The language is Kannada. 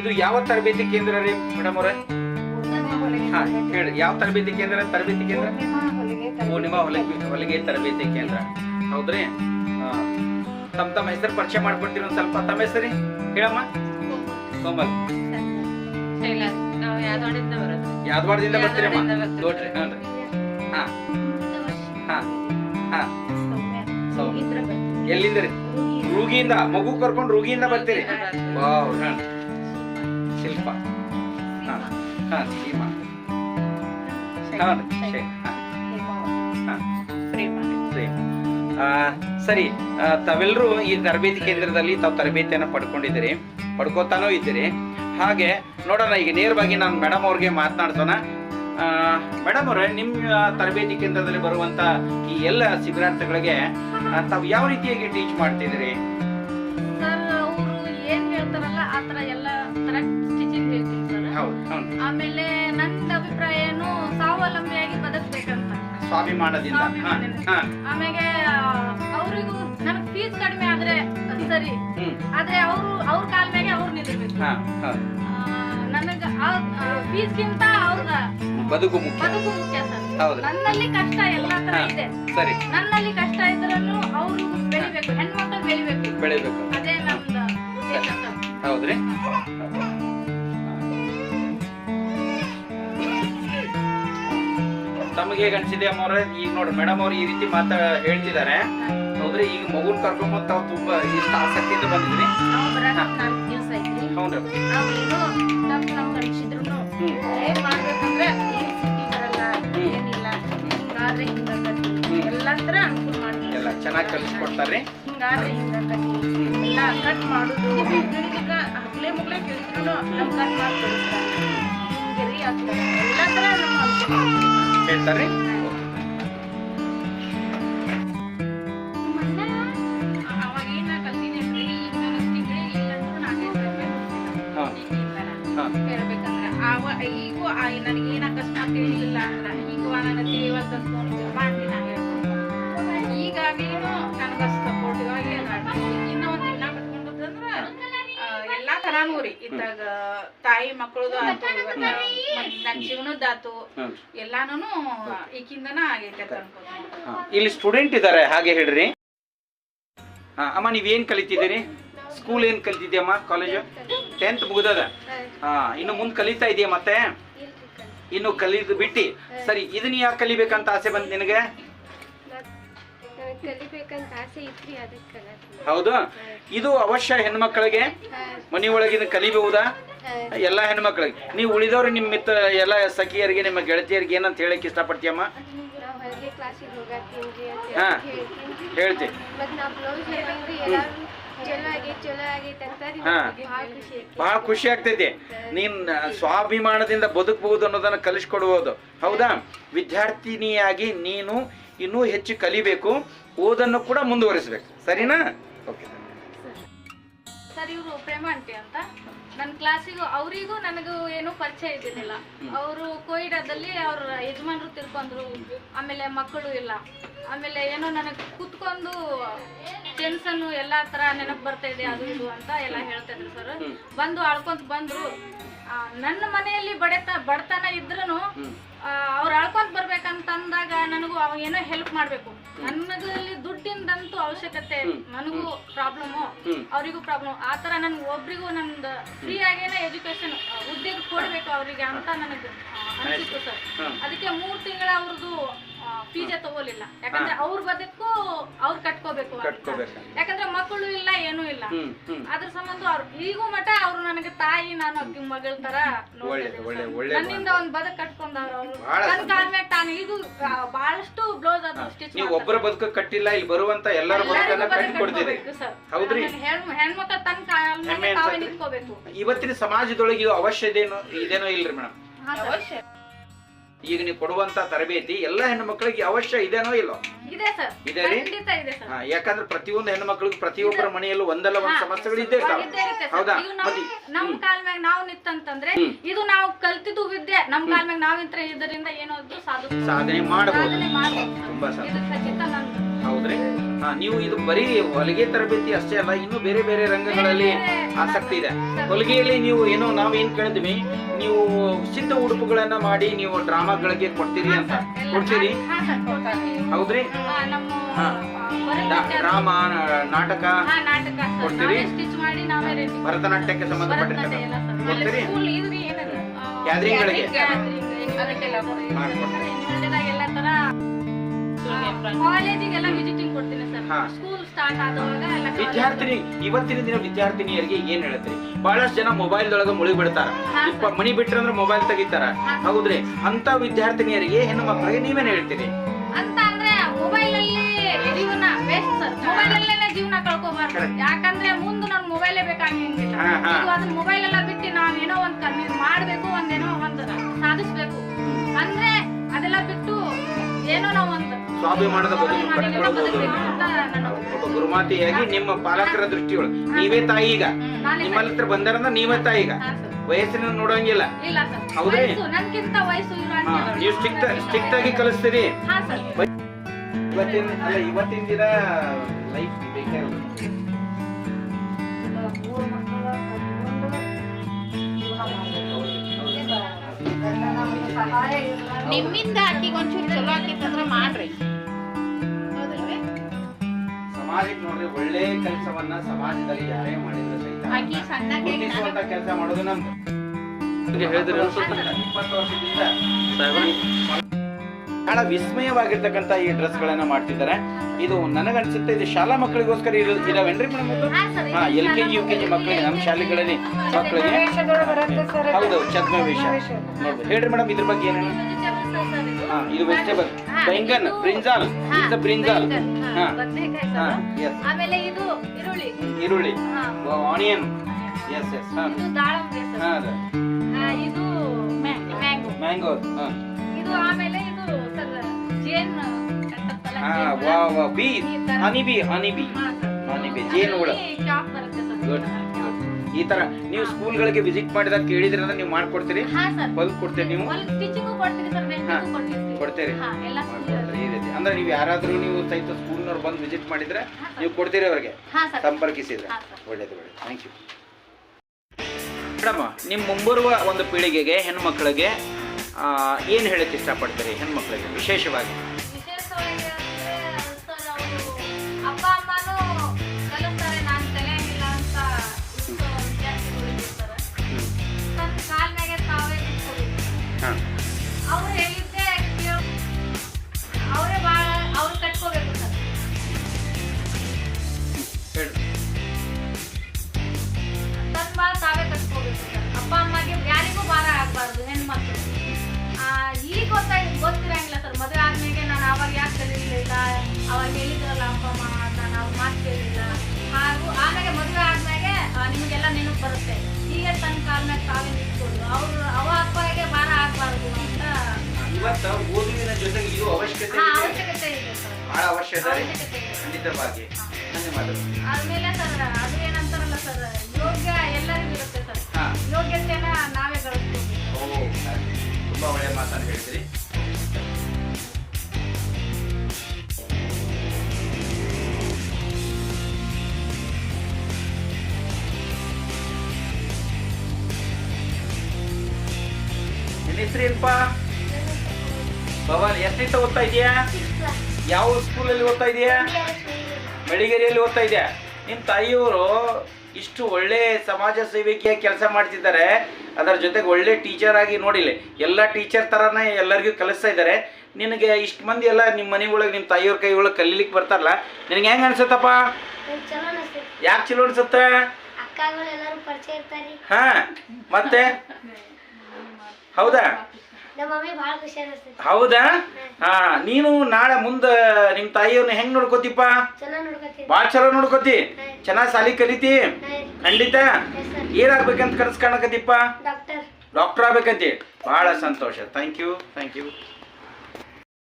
ಇದು ಯಾವ ತರಬೇತಿ ಕೇಂದ್ರ ರೀ ಮೇಡಮ್ ಅವರೇ? ಹಾ ಹೇಳಿ ಯಾವ ತರಬೇತಿ ಕೇಂದ್ರ ತರಬೇತಿ ಕೇಂದ್ರ? ಪೂರ್ಣಿಮಾ ಹೊಲಿಗೆ ಹೊಲಿಗೆ ತರಬೇತಿ ಕೇಂದ್ರ. ಹೌದ್ರಿ. ತಮ್ಮ ತಮ್ಮ ಹೆಸರು ಪರಿಚಯ ಮಾಡ್ಕೊಡ್ತೀರಿ ಒಂದ್ ಸ್ವಲ್ಪ. ತಮ್ಮ ಹೆಸರಿ ಹೇಳಮ್ಮ. ಕೋಮಲ್ ನಾವು ಯಾದವಾಡಿಂದ ಬರೋದು. ಯಾದವಾಡದಿಂದ ಬರ್ತೀರಮ್ಮ. ನೋಡ್ರಿ ಹಾ. ಹಾ ಹಾ. ಎಲ್ಲಿಂದ ರೀ? ರೂಗಿಯಿಂದ ಮಗು ಕರ್ಕೊಂಡು ರೂಗಿಯಿಂದ ಬರ್ತೀರಿ? ವಾವ್. ಶಿಲ್ಪ. ಹಾ ಹಾ ಸೀಮಾ ಹಾ ಹಾ. ಸರಿ ತಾವೆಲ್ಲರೂ ಈ ತರಬೇತಿ ಕೇಂದ್ರದಲ್ಲಿ ತಾವು ತರಬೇತಿಯನ್ನು ಪಡ್ಕೊಂಡಿದ್ದೀರಿ ಪಡ್ಕೋತಾನೂ ಇದ್ದೀರಿ. ಹಾಗೆ ನೋಡೋಣ ಈಗ ನೇರವಾಗಿ ನಾನು ಮೇಡಮ್ ಅವ್ರಿಗೆ ಮಾತನಾಡ್ಸೋಣ. ಮೇಡಮ್ ಅವರೇ ನಿಮ್ಮ ತರಬೇತಿ ಕೇಂದ್ರದಲ್ಲಿ ಬರುವಂತ ಈ ಎಲ್ಲ ಶಿಬಿರಾರ್ಥಿಗಳಿಗೆ ತಾವು ಯಾವ ರೀತಿಯಾಗಿ ಟೀಚ್ ಮಾಡ್ತಿದ್ದೀರಿ? ಸರ್ ಅವರು ಏನ್ ಹೇಳ್ತಾರಲ್ಲ ಆ ತರ ಎಲ್ಲ ಆಮೇಲೆ ನನ್ನ ಅಭಿಪ್ರಾಯ ಏನು ಸ್ವಾವಲಂಬಿಯಾಗಿ ಬದುಕ್ಬೇಕಂತ. ಸ್ವಾಭಿಮಾನದಿಂದ ಆಮೇಲೆ ಅವರಿಗೂ ನನಗ್ ಫೀಸ್ ಕಡಿಮೆ ಆದ್ರೆ ಸರಿ. ಆದ್ರೆ ಅವರು ಅವ್ರ ಕಾಲ ಮೇಲೆ ಅವ್ರು ಹಾ ನನಗ ಫೀಸ್ಗಿಂತ ಅವ್ರ ಬದುಕು ಮುಖ್ಯ. ಬದುಕು ಮುಖ್ಯ ಸರ್. ಹೌದು. ನನ್ನಲ್ಲಿ ಕಷ್ಟ ಎಲ್ಲಾ ತರ ಇದೆ. ಸರಿ. ನನ್ನಲ್ಲಿ ಕಷ್ಟ ಇದ್ರೂ ಅವರು ಬೆಳಿಬೇಕು ಹೆಣ್ಮಕ್ಳು ಬೆಳಿಬೇಕು. ಬೆಳಿಬೇಕು. ಅದೇ ನಮ್ದು ಹೌದ್ರಿ? ತಮಗೆ ಹೇಗೆ ಅನ್ಸಿದೆ ಅಮ್ಮವ್ರೆ? ಈಗ ನೋಡಿ ಮೇಡಮ್ ಅವ್ರು ಈ ರೀತಿ ಮಾತಾ ಹೇಳ್ತಿದ್ದಾರೆ ಹೌದ್ರಿ ಈಗ ಮಗುನ್ ತಾವು ತುಂಬಾ ಇಷ್ಟ ಆಸಕ್ತಿಯಿಂದ ಬಂದಿದ್ರಿ. ಎಲ್ಲ ಚೆನ್ನಾಗಿ ಕಲಿಸ್ಕೊಡ್ತಾರ್ರಿ ಕಟ್ ಮಾಡುದು. ಗಿಡಕ್ಕ ಹಗ್ಲೆ ಮುಗ್ಲೆ ಕೇಳಿದ್ರು ನಮ್ ಕಟ್ ಎಲ್ಲಾ ತರ ನಮ್ಮ ಅನುಕೂಲ ಮಾಡ್ತಾರೆ. ಹೇಳ್ತಾರ್ರಿ ಅವಾಗ ಏನ ಕಲ್ತಿದ್ದೀನಿ ಈಗ ನನಗೆ ತಿಂಗಳಿಗೆ ಇಲ್ಲ ಅಂದ್ರೂ ನಾಲ್ಕೈದು ಸಾವಿರ ಹಾ. ಹಾ. ಹೇಳ್ಬೇಕಂದ್ರೆ ಆವ ಈಗೂ ನನಗೆ ಏನ್ ಅಕಸ್ಮಾತ್ ತಿಳಿಲಿಲ್ಲ ಅಂದ್ರ ಈಗ ನನ್ನ ತಿಳಿವಲ್ದ ಎಲ್ಲಾ ತರಾನು ರೀ ಇದ್ದಾಗ ತಾಯಿ ಮಕ್ಕಳದು ಆತು ನನ್ನ ಜೀವನದ್ದಾತು ಆತು ಎಲ್ಲಾನು ಈಕಿಂದನ ಆಗೈತೆ ಅಂತ ಅನ್ಕೋತೀನಿ. ಇಲ್ಲಿ ಸ್ಟೂಡೆಂಟ್ ಇದ್ದಾರೆ ಹಾಗೆ ಹೇಳ್ರಿ. ಹಾ ಅಮ್ಮ ನೀವೇನ್ ಕಲಿತಿದ್ದೀರಿ? ಸ್ಕೂಲ್ ಏನ್ ಕಲಿತಿದ್ಯಮ್ಮ ಕಾಲೇಜು? ಟೆಂತ್ ಮುಗಿದದ? ಹಾ ಇನ್ನು ಮುಂದ್ ಕಲಿತಾ ಇದೆಯಾ ಮತ್ತೆ? ಇನ್ನು ಕಲಿದು ಬಿಟ್ಟಿ. ಸರಿ ಇದನ್ನ ಯಾಕೆ ಕಲಿಬೇಕಂತ ಆಸೆ ಬಂತ ನಿನಗೆ? ಕಲಿಬೇಕಂತ ಆಸೆ ಇತ್ರಿ ಅದಕ್ಕೆ ಹೌದು? ಇದು ಅವಶ್ಯ ಹೆಣ್ಮಕ್ಳಿಗೆ? ಒಳಗಿನ ಕಲಿಬಹುದಾ ಎಲ್ಲಾ ಹೆಣ್ಮಕ್ಳಿಗೆ. ನೀವು ಉಳಿದವ್ರು ನಿಮ್ಮ ಮಿತ್ರ ಎಲ್ಲ ಸಖಿಯರಿಗೆ ನಿಮ್ಮ ಗೆಳತಿಯರಿಗೆ ಏನಂತ ಹೇಳಕ್ ಇಷ್ಟಪಡ್ತೀಯಮ್ಮ? ಹಾ. ಹೇಳ್ತೀನಿ. ಬಹಳ ಖುಷಿ ಆಗ್ತೈತಿ. ನೀನ್ ಸ್ವಾಭಿಮಾನದಿಂದ ಬದುಕಬಹುದು ಅನ್ನೋದನ್ನ ಕಲಿಸ್ಕೊಡ್ಬೋದು ಹೌದಾ? ವಿದ್ಯಾರ್ಥಿನಿಯಾಗಿ ನೀನು ಇನ್ನೂ ಹೆಚ್ಚು ಕಲಿಬೇಕು ಓದನ್ನು ಕೂಡ ಮುಂದುವರಿಸಬೇಕು. ಸರಿನಾ? Okay sir. ಇವರು ಪ್ರೇಮ ಅಂತ? ನನ್ನ ಕ್ಲಾಸಿಗೂ ಅವರಿಗೂ ನನಗೂ ಏನೂ ಪರಿಚಯ ಇದ್ದಿದ್ದಿಲ್ಲ. ಅವರು ಕೊಯ್ಡಾದಲ್ಲಿ ಅವ್ರ ಯಜಮಾನರು ತಿಳ್ಕೊಂಡ್ರು ಆಮೇಲೆ ಮಕ್ಕಳು ಇಲ್ಲ. ಆಮೇಲೆ ಏನೋ ನನಗೆ ಕೂತ್ಕೊಂಡು ಟೆನ್ಸನ್ನು ಎಲ್ಲ ಥರ ನೆನಪು ಬರ್ತಾ ಇದೆ ಅದು ಇದು ಅಂತ ಎಲ್ಲ ಹೇಳ್ತಾಯಿದ್ರು ಸರ್ ಬಂದು ಆಳ್ಕೊಂತ ಬಂದರು. ನನ್ನ ಮನೆಯಲ್ಲಿ ಬಡತ ಬಡತನ ಇದ್ರೂ. ಅವ್ರು ಆಳ್ಕೊಂತ ಬರ್ಬೇಕಂತಂದಾಗ ನನಗೂ ಅವ್ರು ಏನೋ ಹೆಲ್ಪ್ ಮಾಡಬೇಕು. ನನ್ನಲ್ಲಿ ದುಡ್ಡಿಂದಂತೂ ಅವಶ್ಯಕತೆ. ನನಗೂ ಪ್ರಾಬ್ಲಮ್ಮು ಅವರಿಗೂ ಪ್ರಾಬ್ಲಮ್ ಆ ಥರ ನನ್ಗೆ ಒಬ್ರಿಗೂ ನಂದು ಫ್ರೀ ಆಗೇನೆ ಎಜುಕೇಶನ್ ಉದ್ಯೋಗ ಕೊಡಬೇಕು ಅವರಿಗೆ ಅಂತ ನನಗೆ ಅನಿಸಿತ್ತು ಸರ್. ಅದಕ್ಕೆ ಮೂರು ತಿಂಗಳ ಅವ್ರದ್ದು ಪಿಜೆ ತಗೋಲಿಲ್ಲ. ಯಾಕಂದ್ರೆ ಅವ್ರ ಬದಕ್ಕೂ ಅವ್ರು ಕಟ್ಕೋಬೇಕು ಯಾಕಂದ್ರೆ ಮಕ್ಕಳು ಇಲ್ಲ ಏನೂ ಇಲ್ಲ. ಅದ್ರ ಸಂಬಂಧ ಅವ್ರು ಈಗೂ ಮಠ ಅವ್ರು ನನಗೆ ತಾಯಿ ನಾನು ಅಕ್ಕಿ ಮಗಳ ತರ ನನ್ನಿಂದ ಒಂದ್ ಬದುಕ್ ಕಟ್ಕೊಂಡವ್ರು ಅವರು. ನನ್ನ ಕಾಲ ಈಗೂ ಬಹಳಷ್ಟು ಬ್ಲೌಸ್ ಅದು ಸ್ಟಿಚ್ ನೀವು ಒಬ್ಬರ ಬದುಕ ಕಟ್ಟಿಲ್ಲ ಇಲ್ಲಿ ಬರುವಂತ ಎಲ್ಲರ ಬದುಕನ್ನ ಕಟ್ಟಿಕೊಡ್ತೀರಿ ಹೌದ್ರಿ? ಹೆಣ್ಮಕ್ಳು ತನ್ನ ಕಾಲ ಮೇಲೆ ಹೆಮ್ಮೆ ತಾವೇ ನಿಂತ್ಕೋಬೇಕು. ಇವತ್ತಿನ ಸಮಾಜದೊಳಗೆ ಇದು ಅವಶ್ಯ ಇದೇನೋ ಇದೇನೋ ಇಲ್ರಿ ಮೇಡಮ್. ಸರ್. ಈಗ ನೀವು ಕೊಡುವಂತ ತರಬೇತಿ ಎಲ್ಲ ಹೆಣ್ಣು ಮಕ್ಕಳಿಗೆ ಅವಶ್ಯ ಇದೇನೋ ಇಲ್ಲೋ? ಇದೆ ರೀ? ಯಾಕಂದ್ರೆ ಪ್ರತಿಯೊಂದು ಹೆಣ್ಣು ಮಕ್ಕಳಿಗೆ ಪ್ರತಿಯೊಬ್ಬರ ಮನೆಯಲ್ಲೂ ಒಂದಲ್ಲ ಒಂದು ಸಮಸ್ಯೆಗಳು ಇದ್ದೇ ಇರ್ತಾವ. ಹೌದಾ? ನಮ್- ಕಾಲ ಮ್ಯಾಗ ನಾವು ನಿಂತಂತಂದ್ರೆ ಇದು ನಾವು ಕಲ್ತಿದ್ದು ವಿದ್ಯೆ. ನಮ್ ಕಾಲ ಮ್ಯಾಗ ನಾವ್ ನಿಂತ್ರ ಇದರಿಂದ ಏನೋ ಸಾಧನೆ ಮಾಡಬಹುದು. ಸಾಧನೆ ಮಾಡ್ಬೋದು. ಸರ್. ನೀವು ಇದು ಬರೀ ಹೊಲಿಗೆ ತರಬೇತಿ ಅಷ್ಟೇ ಅಲ್ಲ ಇನ್ನು ಬೇರೆ ಬೇರೆ ರಂಗಗಳಲ್ಲಿ ಆಸಕ್ತಿ ಇದೆ. ಹೊಲಿಗೆಯಲ್ಲಿ ನೀವು ಏನೋ ನಾವು ಏನ್ ಕೇಳಿದ್ವಿ ನೀವು ಸಿದ್ಧ ಉಡುಪುಗಳನ್ನ ಮಾಡಿ ನೀವು ಡ್ರಾಮಾಗಳಿಗೆ ಕೊಡ್ತೀರಿ ಅಂತ ಕೊಡ್ತೀರಿ. ಹೌದ್ರಿ? ಡ್ರಾಮಾ ನಾಟಕ. ಕೊಡ್ತೀರಿ? ಭರತನಾಟ್ಯಕ್ಕೆ ಸಂಬಂಧಪಟ್ಟಿರ್ತಕ್ಕ ಕೊಡ್ತೀರಿ? ಸ್ಕೂಲ್ ಕಾಲೇಜಿಗೆಲ್ಲ ವಿಸಿಟಿಂಗ್ ಕೊಡ್ತೀನಿ ಸರ್. ಸ್ಕೂಲ್ ಸ್ಟಾರ್ಟ್ ಆದವಾಗ ಎಲ್ಲ college- ವಿದ್ಯಾರ್ಥಿನಿ ಇವತ್ತಿನ ದಿನ ವಿದ್ಯಾರ್ಥಿನಿಯರಿಗೆ ಏನ್ ಹೇಳ್ತೀರಿ ಬಹಳಷ್ಟು ಜನ ಮೊಬೈಲ್ ದೊಳಗ ಮುಳುಗಿ ಬಿಡ್ತಾರ ಮನಿ ಬಿಟ್ರಂದ್ರೆ ಮೊಬೈಲ್ ತೆಗಿತಾರ. ಹೌದ್ರಿ? ಅಂತ ವಿದ್ಯಾರ್ಥಿನಿಯರಿಗೆ ಹೆಣ್ಣು ಮಕ್ಕಳಿಗೆ ನೀವೇನ್ ಹೇಳ್ತೀರಿ? ಅಂತ ಅಂದ್ರೆ ಮೊಬೈಲ್ ಅಲ್ಲಿ ಜೀವನ ವೇಸ್ಟ್ ಸರ್. ಮೊಬೈಲ್ ಅಲ್ಲೇನೆ ಜೀವನ ಕಳ್ಕೊಬಾರ್ದು. Correct. ಯಾಕಂದ್ರೆ ಮುಂದೆ ನನ್ ಮೊಬೈಲೇ ಬೇಕಾಗಿಲ್ಲ. ಅದನ್ನ ಮೊಬೈಲ್ ಎಲ್ಲ ಬಿಟ್ಟು ನಾವ್ ಏನೋ ಒಂದ್ ಕಮ್ಮಿ ಮಾಡ್ಬೇಕು ಒಂದೇನೋ ಒಂದ್ ಸಾಧಿಸ್ಬೇಕು. ಅಂದ್ರೆ ಅದೆಲ್ಲ ಬಿಟ್ಟು ಏನೋ ನಾವ್ ಒಂದ್ ಸ್ವಾಭಿಮಾನದ ಬದುಕು ಕಟ್ಕೊಳ್ಬಹುದು ಒಬ್ಬ ಗುರುಮಾತೆಯಾಗಿ ನಿಮ್ಮ ಪಾಲಕರ ದೃಷ್ಟಿಯೊಳಗೆ. ನೀವೇ ತಾಯಿ ಈಗ. ನಿಮ್ಮ ಹತ್ರ ಬಂದಾರಂದ್ರೆ ನೀವೇ ತಾಯಿ ಈಗ. ವಯಸ್ಸಿನ ನೋಡಂಗಿಲ್ಲ. ಹೌದ್ರಿ? ನೀವು ಸ್ಟ್ರಿಕ್ಟ್ ಸ್ಟ್ರಿಕ್ಟ್ ಆಗಿ ಕಲಿಸ್ತೀರಿ. ಇವತ್ತಿನ ಅಲ್ಲ ಇವತ್ತಿನ ದಿನ ಲೈಫ್ ಬೇಕೇ ಇಲ್ಲ. ನಿಮ್ಮಿಂದ ಆಕಿಗೆ ಒಂಚೂರು ಚಲೋ ಆಕಿತ್ತಂದ್ರ ಮಾಡ್ರಿ. ಕೆಲಸವನ್ನ ಸಮಾಜದಲ್ಲಿ ಯಾರೇ ಮಾಡಿದ್ರೆ ಸಹಿತ ಕೆಲಸ ಮಾಡೋದು ನಮ್ದು. ಇಪ್ಪತ್ತು ವರ್ಷದಿಂದ ಬಹಳ ವಿಸ್ಮಯವಾಗಿರ್ತಕ್ಕಂತ ಈ ಡ್ರೆಸ್ ಗಳನ್ನ ಮಾಡ್ತಿದ್ದಾರೆ. ಇದು ನನಗನ್ಸುತ್ತೆ ಇದು ಶಾಲಾ ಮಕ್ಕಳಿಗೋಸ್ಕರ ಇದಾವೇನ್ರಿ ಮೇಡಮ್ ಇದು? ಹಾ ಸರ್ ಹಾ L K G U K G ಮಕ್ಕಳಿಗೆ ನಮ್ಮ ಶಾಲೆಗಳಲ್ಲಿ ಮಕ್ಕಳಿಗೆ ಹೌದು ಛದ್ಮವೇಶ ನೋಡ್ರಿ ಹೇಳ್ರಿ ಮೇಡಮ್ ಇದ್ರ ಬಗ್ಗೆ ಏನೇನು? ಹಾ ಇದು ವೆಜಿಟೇಬಲ್ ಬೈಂಗನ್ ಬ್ರಿಂಜಾಲ್ ಇದು ಬ್ರಿಂಜಾಲ್ ಹಾ ಹಾ. ಎಸ್ ಆಮೇಲೆ ಇದು ಈರುಳ್ಳಿ. ಈರುಳ್ಳಿ. ಆನಿಯನ್ ಎಸ್ ಎಸ್ ಹಾ. ಸರ್ ಹಾ ಇದು ಮ್ಯಾಂಗೋ. ಮ್ಯಾಂಗೋ ಹಾ. ಇದು ಆಮೇಲೆ ಇದು ಸರ್ ಜೇನ್ ಹಾ ವಾ ವಾ bee. Honey bee honey bee. Honey bee ಜೇನು ಹುಳ ಗುಡ್ ಈ ತರ ನೀವು ಸ್ಕೂಲ್ಗಳಿಗೆ ವಿಸಿಟ್ ಮಾಡಿದಾಗ ಕೇಳಿದ್ರೆ ಅಂದ್ರೆ ನೀವು ಮಾಡ್ಕೊಡ್ತೀರಿ? ಹೊಲ್ದ್ ಕೊಡ್ತೀರಿ ನೀವು? ಕೊಡ್ತೀರಿ ಈ ರೀತಿ. ಅಂದ್ರೆ ನೀವು ಯಾರಾದ್ರೂ ನೀವು ಸಹಿತ ಸ್ಕೂಲ್ನವ್ರು ಬಂದು ವಿಸಿಟ್ ಮಾಡಿದ್ರೆ ನೀವು ಕೊಡ್ತೀರಿ ಅವ್ರಿಗೆ? ಸಂಪರ್ಕಿಸಿದ್ರೆ. ಒಳ್ಳೇದು ಒಳ್ಳೇದು. ಥ್ಯಾಂಕ್ ಯು ಮೇಡಮ್ ನಿಮ್ಮ ಮುಂಬರುವ ಒಂದು ಪೀಳಿಗೆಗೆ ಹೆಣ್ಮಕ್ಳಿಗೆ ಏನು ಹೇಳಕ್ಕೆ ಹೇಳಕ್ ಇಷ್ಟಪಡ್ತೀರಿ? ಹೆಣ್ಮಕ್ಳಿಗೆ ವಿಶೇಷವಾಗಿ ಅವಾಗ ಹೇಳಿದ್ರಲ್ಲ ಅಪ್ಪ ಅಮ್ಮ ನಾನು ನಾವು ಮಾತು ಕೇಳಿಲ್ಲ ಹಾಗೂ ಆಮೇಲೆ ಮದುವೆ ಆದ್ಮೇಲೆ ನಿಮಗೆಲ್ಲ ನೆನಪು ಬರುತ್ತೆ. ಈಗ ತನ್ನ ಕಾಲನ ತಾವೇ ನಿಂತ್ಕೊಂಡು ಅವರು ಅವ ಅಪ್ಪಗೆ ಭಾರ ಆಗಬಾರ್ದು ಅಂತ. ಇವತ್ತ ಓದುವಿನ ಜೊತೆಗೆ ಇದು ಅವಶ್ಯಕತೆ ಅವಶ್ಯಕತೆ ಇದೆ ಸರ್. ಬಹಳ ಅವಶ್ಯಕತೆ ಖಂಡಿತವಾಗಿ. ಧನ್ಯವಾದಗಳು. ಆದ್ಮೇಲೆ ಸರ್ ಅದು ಏನಂತಾರಲ್ಲ ಸರ್ ಯೋಗ್ಯ ಎಲ್ಲರಿಗೂ ಇರುತ್ತೆ ಸರ್. ಯೋಗ್ಯತೆನ ನಾವೇ ಗಳಿಸ್ಕೋಬೇಕು ಓ ತುಂಬಾ ಒಳ್ಳೆಯ ಮಾತನ್ನು ಹೇಳ್ತೀರಿ ನಿನ್ನ ಹೆಸರು ಏನಪ್ಪ? ಭವನ್ ಓದ್ತಾ ಇದೀಯಾ ಯಾವ ಸ್ಕೂಲಲ್ಲಿ ಓದ್ತಾ ಇದೀಯಾ ಬೆಳಿಗೆರೆಯಲ್ಲಿ ಓದ್ತಾ ಇದೆಯಾ ನಿಮ್ಮ ತಾಯಿಯವರು ಇಷ್ಟು ಒಳ್ಳೆ ಸಮಾಜ ಸೇವೆಗೆ ಕೆಲಸ ಮಾಡ್ತಿದ್ದಾರೆ. ಅದರ ಜೊತೆಗೆ ಒಳ್ಳೆ ಟೀಚರ್ ಆಗಿ ನೋಡಿಲ್ಲ ಎಲ್ಲ ಟೀಚರ್ ಥರನೇ ಎಲ್ಲರಿಗೂ ಕಲಿಸ್ತಾ ಇದ್ದಾರೆ. ನಿನಗೆ ಇಷ್ಟು ಮಂದಿ ಎಲ್ಲ ನಿಮ್ಮ ಮನೆ ಒಳಗೆ ನಿಮ್ಮ ತಾಯಿಯವ್ರ ಕೈ ಒಳಗೆ ಕಲೀಲಿಕ್ಕೆ ಬರ್ತಾರಲ್ಲ ನಿನಗೆ ಹೆಂಗೆ ಅನ್ಸತ್ತಪ್ಪ? ಯಾಕೆ ಚಲೋ ಅನ್ಸುತ್ತೆ? ಹಾ ಮತ್ತೆ? ಹೌದಾ? ಹೌದಾ? ಹಾ. ನೀನು ನಾಳೆ ಮುಂದೆ ನಿಮ್ ತಾಯಿಯವ್ರನ್ನ ಹೆಂಗ್ ನೋಡ್ಕೋತಿಪ್ಪ? ಬಾಳ ಚಲೋ ನೋಡ್ಕೋತಿ? ಚೆನ್ನಾಗ್ ಸಾಲಿ ಕಲಿತಿ? ಖಂಡಿತ? ಏನಾಗ್ಬೇಕಂತ ಕನಸು ಕಾಣಕತ್ತಿಪ್ಪ ಡಾಕ್ಟರ್ ಡಾಕ್ಟರ್ ಆಗ್ಬೇಕಂತಿ? ಬಹಳ ಸಂತೋಷ. Thank you thank you